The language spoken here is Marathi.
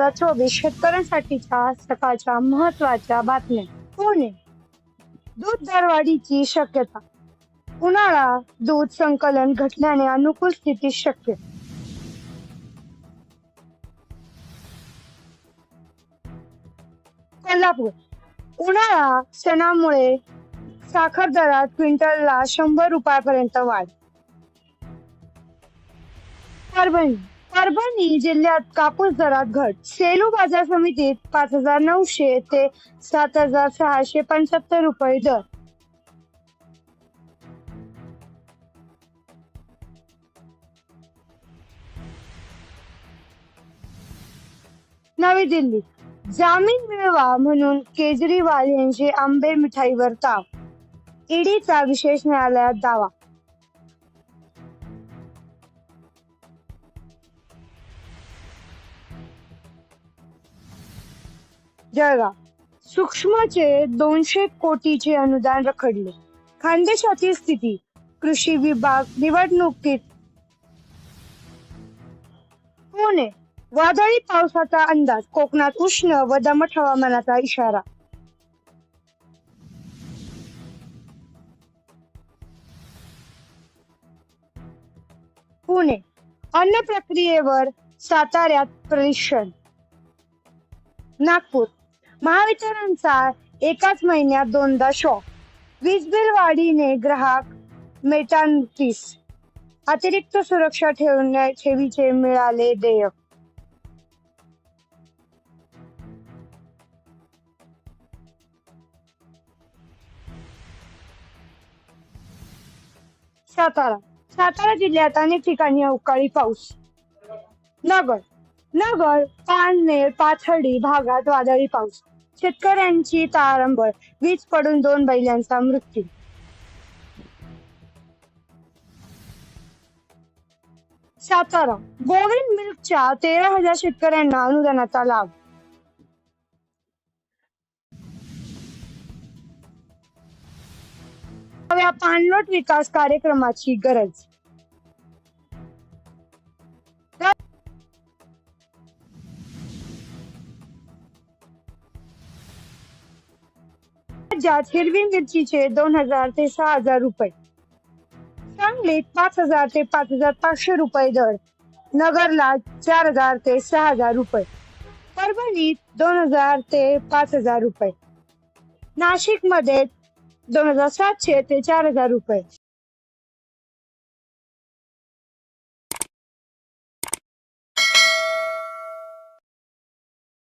हजार चोवीस शेतकऱ्यांसाठीच्या सकाळच्या महत्त्वाच्या बातम्या. पुणे. दूध दरवाढीची शक्यता. उन्हाळा दूध संकलन घटल्याने अनुकूल स्थिती शक्य. कोल्हापूर. उन्हाळा सणामुळे साखर दरात क्विंटलला शंभर रुपयापर्यंत वाढ. परभणी. परभणी जिल्ह्यात कापूस दरात घट. सेलू बाजार समितीत पाच हजार नऊशे ते सात हजार सहाशे पंच्याहत्तर रुपये दर. नवी दिल्ली. जामीन मिळवा म्हणून केजरीवाल यांचे आंबे मिठाईवर ताव. ईडीचा विशेष न्यायालयात दावा. जळगाव. सूक्ष्मचे दोनशे कोटीचे अनुदान रखडले. खानदेशातील स्थिती कृषी विभाग निवडणुकीत पुणे. वादळी पावसाचा अंदाज कोकणात उष्ण व दमट हवामानाचा इशारा. पुणे. अन्न प्रक्रियेवर साताऱ्यात परीक्षण नागपूर. महावितरणचा एकाच महिन्यात दोनदा शॉक वीज बिल वाढीने ग्राहक मेटांतीस. अतिरिक्त सुरक्षा ठेवण्या ठेवीचे मिळाले देयक. सातारा. सातारा जिल्ह्यात अनेक ठिकाणी अवकाळी पाऊस. नगर. नगर पाननेर पाथर्डी भागात वादळी पाऊस. शेतकऱ्यांची तारंबळ. वीज पडून दोन बैलांचा मृत्यू. सातारा. गोविंद मिल्कच्या तेरा हजार शेतकऱ्यांना अनुदानाचा लाभ. नव्या पाणलोट विकास कार्यक्रमाची गरज. राज्यात हिरवी मिरचीचे दोन हजार ते सहा हजार रुपये. सांगलीत पाच हजार ते पाच हजार पाचशे रुपये दर. नगरला चार हजार ते सहा हजार रुपये. परभणीत दोन हजार ते पाच हजार रुपये. नाशिकमध्ये दोन हजार सातशे ते चार हजार रुपये.